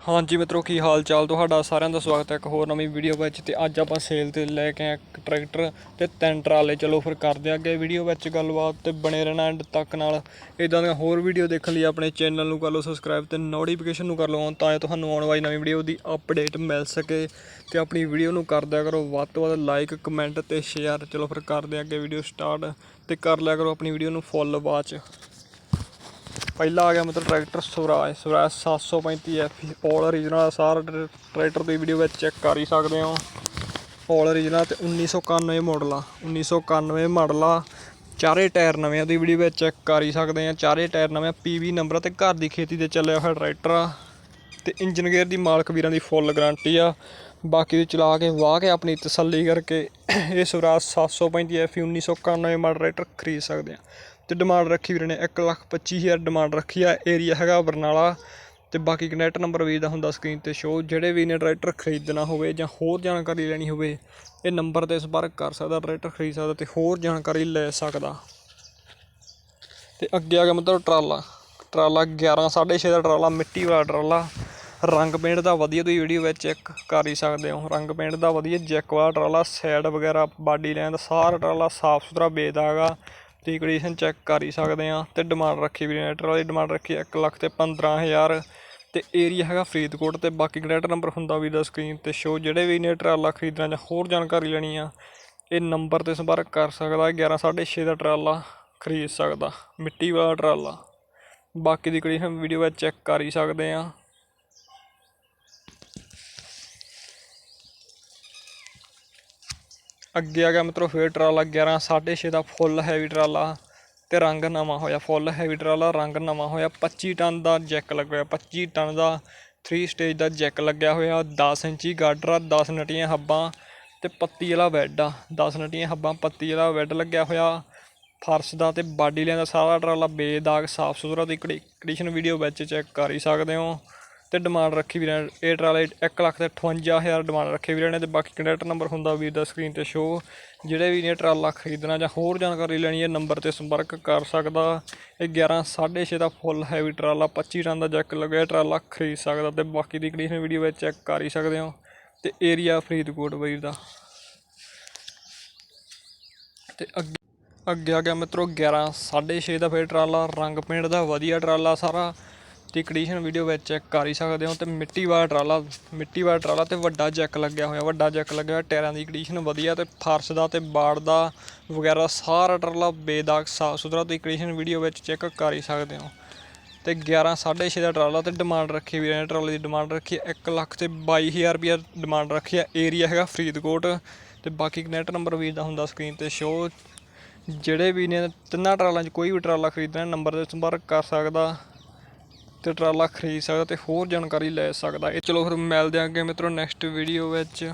ਹਾਂਜੀ ਮਿੱਤਰੋ, ਕੀ ਹਾਲ ਚਾਲ? ਤੁਹਾਡਾ ਸਾਰਿਆਂ ਦਾ ਸਵਾਗਤ ਹੈ ਇੱਕ ਹੋਰ ਨਵੀਂ ਵੀਡੀਓ ਵਿੱਚ ਤੇ ਅੱਜ ਆਪਾਂ ਸੇਲ ਤੇ ਲੈ ਕੇ ਆਏ ਇੱਕ ਟਰੈਕਟਰ ਤੇ ਤਿੰਨ ਟਰਾਲੇ। ਚਲੋ ਫਿਰ ਕਰਦੇ ਹਾਂ ਅੱਗੇ ਵੀਡੀਓ ਵਿੱਚ ਗੱਲਬਾਤ ਤੇ ਬਣੇ ਰਹਿਣਾ ਐਂਡ ਤੱਕ ਨਾਲ। ਇਦਾਂ ਦੀਆਂ ਹੋਰ ਵੀਡੀਓ ਦੇਖਣ ਲਈ ਆਪਣੇ ਚੈਨਲ ਨੂੰ ਕਰ ਲਓ ਸਬਸਕ੍ਰਾਈਬ ਤੇ ਨੋਟੀਫਿਕੇਸ਼ਨ ਨੂੰ ਕਰ ਲਓ on ਤਾਂ ਜੋ ਤੁਹਾਨੂੰ ਆਉਣ ਵਾਲੀ ਨਵੀਂ ਵੀਡੀਓ ਦੀ ਅਪਡੇਟ ਮਿਲ ਸਕੇ। ਤੇ ਆਪਣੀ ਵੀਡੀਓ ਨੂੰ ਕਰਦਿਆ ਕਰੋ ਵੱਧ ਤੋਂ ਵੱਧ ਲਾਈਕ ਕਮੈਂਟ ਤੇ ਸ਼ੇਅਰ ਚਲੋ ਫਿਰ ਕਰਦੇ ਅੱਗੇ ਵੀਡੀਓ ਸਟਾਰਟ ਤੇ ਕਰ ਲਿਆ ਕਰੋ ਆਪਣੀ ਵੀਡੀਓ ਨੂੰ ਫੁੱਲ ਵਾਚ ਪਹਿਲਾ ਆ ਗਿਆ ਮਤਲਬ tractor Swaraj Swaraj 735 F all original ਸਾਰਾ ਟਰ- ਟਰੈਕਟਰ ਦੀ ਵੀਡੀਓ ਵਿੱਚ ਚੈੱਕ ਕਰ ਹੀ ਸਕਦੇ ਹੋ। ਆਲ ਓਰੀਜਨਲ ਤੇ 1991 ਮਾਡਲ ਆ 1991 ਮਾਡਲ ਆ। ਚਾਰੇ ਟਾਇਰ ਨਵੇਂ ਆ ਦੀ ਵੀਡੀਓ ਵਿੱਚ ਚੈੱਕ ਕਰ ਹੀ ਸਕਦੇ ਆ। ਚਾਰੇ ਟਾਇਰ ਨਵੇਂ ਪੀਵੀ ਨੰਬਰ ਤੇ ਘਰ ਦੀ ਖੇਤੀ ਤੇ ਚੱਲਿਆ ਹੋਇਆ ਟਰੈਕਟਰ ਆ। ਤੇ ਇੰਜਨ ਗੇਅਰ ਦੀ ਮਾਲਕ ਵੀਰਾਂ ਦੀ ਫੁੱਲ ਗਾਰੰਟੀ ਆ। ਬਾਕੀ ਦੀ ਚਲਾ ਕੇ ਵਾਹ ਕੇ ਆਪਣੀ ਤਸੱਲੀ ਕਰਕੇ ਇਹ ਸਵਰਾਜ 735 ਐਫ 1991 ਮਾਡਲ ਟਰੈਕਟਰ ਖਰੀਦ ਸਕਦੇ ਆ। ਤੇ ਡਿਮਾਂਡ ਰੱਖੀ ਵੀਰੇ ਨੇ 125000 ਡਿਮਾਂਡ ਰੱਖੀ ਆ ਏਰੀਆ ਹੈਗਾ ਬਰਨਾਲਾ ਤੇ ਬਾਕੀ ਕਨੈਕਟ ਨੰਬਰ ਵੀ ਦਾ ਹੁੰਦਾ ਸਕਰੀਨ ਤੇ ਸ਼ੋ ਜਿਹੜੇ ਵੀ ਨੇ ਟਰੈਕਟਰ ਖਰੀਦਣਾ ਹੋਵੇ ਜਾਂ ਹੋਰ ਜਾਣਕਾਰੀ ਲੈਣੀ ਹੋਵੇ, ਇਹ ਨੰਬਰ ਤੇ ਸੰਪਰਕ ਕਰ ਸਕਦਾ ਟਰੈਕਟਰ ਖਰੀਦ ਸਕਦਾ ਤੇ ਹੋਰ ਜਾਣਕਾਰੀ ਲੈ ਸਕਦਾ। ਤੇ ਅੱਗੇ ਆ ਗਿਆ ਮਤਲਬ ਟਰਾਲਾ ਟਰਾਲਾ 11 6.5 ਦਾ ਟਰਾਲਾ, ਮਿੱਟੀ ਵਾਲਾ ਟਰਾਲਾ। ਰੰਗ ਪੇਂਟ ਦਾ ਵਧੀਆ ਤੁਸੀਂ ਵੀਡੀਓ ਵਿੱਚ ਚੈੱਕ ਕਰ ਹੀ ਸਕਦੇ ਹੋ। ਰੰਗ ਪੇਂਟ ਦਾ ਵਧੀਆ ਜੈਕ ਵਾਲਾ ਟਰਾਲਾ ਸਾਈਡ ਵਗੈਰਾ ਬਾਡੀ ਲਾਈਨ ਦਾ ਸਾਰਾ ਟਰਾਲਾ ਸਾਫ਼ ਸੁਥਰਾ ਵੇਚਦਾ ਹੈਗਾ ਤੇ ਕੰਡੀਸ਼ਨ ਚੈੱਕ ਕਰ ਹੀ ਸਕਦੇ ਆ ਤੇ ਡਿਮਾਂਡ ਰੱਖੀ ਵੀ ਨੇ ਵਾਲੀ ਡਿਮਾਂਡ ਰੱਖੀ 1 ਲੱਖ ਤੇ 15000 ਤੇ ਏਰੀਆ ਹੈਗਾ ਫਰੀਦਕੋਟ ਤੇ ਬਾਕੀ ਕੰਟੈਕਟ ਨੰਬਰ ਹੁੰਦਾ ਵੀ ਦਾ ਸਕਰੀਨ ਤੇ ਸ਼ੋ ਜਿਹੜੇ ਵੀ ਨੇ ਟਰਾਲਾ ਖਰੀਦਣਾ ਜਾਂ ਹੋਰ ਜਾਣਕਾਰੀ ਲੈਣੀ ਆ, ਇਹ ਨੰਬਰ ਤੇ ਸੰਪਰਕ ਕਰ ਸਕਦਾ 11 6.5 ਦਾ ਟਰਾਲਾ ਖਰੀਦ ਸਕਦਾ, ਮਿੱਟੀ ਵਾਲਾ ਟਰਾਲਾ ਬਾਕੀ ਦੀ ਕੰਡੀਸ਼ਨ ਵੀਡੀਓ ਵਿੱਚ ਚੈੱਕ ਕਰ ਹੀ ਸਕਦੇ ਆ ਅੱਗੇ ਆ ਗਿਆ ਮਿੱਤਰੋ, ਫੇਰ ਟਰਾਲਾ 11 6.5 ਦਾ ਫੁੱਲ ਹੈਵੀ ਟਰਾਲਾ ਤੇ ਰੰਗ ਨਵਾਂ ਹੋਇਆ ਫੁੱਲ ਹੈਵੀ ਟਰਾਲਾ, ਰੰਗ ਨਵਾਂ ਹੋਇਆ। 25 ਟਨ ਦਾ ਜੈਕ ਲੱਗਿਆ 25 ਟਨ ਦਾ 3 ਸਟੇਜ ਦਾ ਜੈਕ ਲੱਗਿਆ ਹੋਇਆ। 10 ਇੰਚੀ ਗਾਡਰ ਆ 10 ਨਟੀਆਂ ਹੱਬਾਂ ਤੇ ਪੱਤੀ ਵਾਲਾ ਬੈੱਡ ਆ। 10 ਨਟੀਆਂ ਹੱਬਾਂ, ਪੱਤੀ ਵਾਲਾ ਬੈੱਡ ਲੱਗਿਆ ਹੋਇਆ। ਫਰਸ਼ ਦਾ ਤੇ ਬਾਡੀ ਲਾਈਨ ਦਾ ਸਾਰਾ ਟਰਾਲਾ ਬੇਦਾਗ ਸਾਫ਼ ਸੁਥਰਾ ਤੇ ਕੰਡੀਸ਼ਨ ਵੀਡੀਓ ਵਿੱਚ ਚੈੱਕ ਕਰ ਹੀ ਸਕਦੇ ਹੋ। ਤੇ ਡਿਮਾਂਡ ਰੱਖੀ ਵੀਰਾਂ ਨੇ ਇਹ ਟਰਾਲੇ 1 ਲੱਖ ਤੇ 58000 ਡਿਮਾਂਡ ਰੱਖੀ ਵੀਰਾਂ ਨੇ ਤੇ ਬਾਕੀ ਕੰਟੈਕਟ ਨੰਬਰ ਹੁੰਦਾ ਵੀਰ ਦਾ ਸਕਰੀਨ ਤੇ ਸ਼ੋ ਜਿਹੜੇ ਵੀ ਨੇ ਟਰਾਲਾ ਖਰੀਦਣਾ ਜਾਂ ਹੋਰ ਜਾਣਕਾਰੀ ਲੈਣੀ ਹੈ ਨੰਬਰ ਤੇ ਸੰਪਰਕ ਕਰ ਸਕਦਾ। ਇਹ 11 6.5 ਦਾ ਫੁੱਲ ਹੈਵੀ ਟਰਾਲਾ 25 ਟਨ ਦਾ ਜੈਕ ਲੱਗਿਆ ਟਰਾਲਾ ਖਰੀਦ ਸਕਦਾ ਤੇ ਬਾਕੀ ਦੀ ਕੰਡੀਸ਼ਨ ਵੀਡੀਓ ਵਿੱਚ ਚੈੱਕ ਕਰ ਹੀ ਸਕਦੇ ਹੋ। ਤੇ ਏਰੀਆ ਫਰੀਦਕੋਟ ਵੀਰ ਦਾ। ਤੇ ਅੱਗੇ ਅੱਗੇ ਆ ਗਿਆ ਮਿੱਤਰੋ 11 6.5 ਦਾ ਫੇਰ ਟਰਾਲਾ ਰੰਗ ਪੇਂਟ ਦਾ ਵਧੀਆ ਟਰਾਲਾ ਸਾਰਾ। ਤੇ ਕੰਡੀਸ਼ਨ ਵੀਡੀਓ ਵਿੱਚ ਚੈੱਕ ਕਰ ਹੀ ਸਕਦੇ ਹੋ ਤੇ ਮਿੱਟੀ ਵਾਲਾ ਟਰਾਲਾ, ਮਿੱਟੀ ਵਾਲਾ ਟਰਾਲਾ ਤੇ ਵੱਡਾ ਜੈਕ ਲੱਗਿਆ ਹੋਇਆ, ਵੱਡਾ ਜੈਕ ਲੱਗਿਆ ਹੋਇਆ, ਟਾਇਰਾਂ ਦੀ ਕੰਡੀਸ਼ਨ ਵਧੀਆ ਤੇ ਫਰਸ਼ ਦਾ ਤੇ ਬਾੜ ਦਾ ਵਗੈਰਾ ਸਾਰਾ ਟਰਾਲਾ ਬੇਦਾਗ, ਸਾਫ਼ ਸੁਥਰਾ ਤੇ ਕੰਡੀਸ਼ਨ ਵੀਡੀਓ ਵਿੱਚ ਚੈੱਕ ਕਰ ਹੀ ਸਕਦੇ ਹੋ। ਤੇ 11 6.5 ਦਾ ਟਰਾਲਾ ਤੇ ਡਿਮਾਂਡ ਰੱਖੀ ਵੀ ਨੇ ਟਰਾਲੇ ਦੀ ਡਿਮਾਂਡ ਰੱਖੀ 1 ਲੱਖ ਤੇ 22000 ਰੁਪਏ ਡਿਮਾਂਡ ਰੱਖੀ ਆ ਏਰੀਆ ਹੈਗਾ ਫਰੀਦਕੋਟ ਤੇ ਬਾਕੀ ਕਨੈਕਟ ਨੰਬਰ ਵੀ ਦਾ ਹੁੰਦਾ ਸਕਰੀਨ ਤੇ ਸ਼ੋ ਜਿਹੜੇ ਵੀ ਨੇ ਤਿੰਨਾਂ ਟਰਾਲਾਂ 'ਚ ਕੋਈ ਵੀ ਟਰਾਲਾ ਖਰੀਦਣਾ ਨੰਬਰ ਤੇ ਸੰਪਰਕ ਕਰ ਸਕਦਾ। ਤੇ ਟਰਾਲਾ ਖਰੀਦ ਸਕਦਾ ਤੇ ਹੋਰ ਜਾਣਕਾਰੀ ਲੈ ਸਕਦਾ। ਇਹ ਚਲੋ ਫਿਰ ਮਿਲਦੇ ਆਂ ਅੱਗੇ ਮਿੱਤਰੋ ਨੈਕਸਟ ਵੀਡੀਓ ਵਿੱਚ।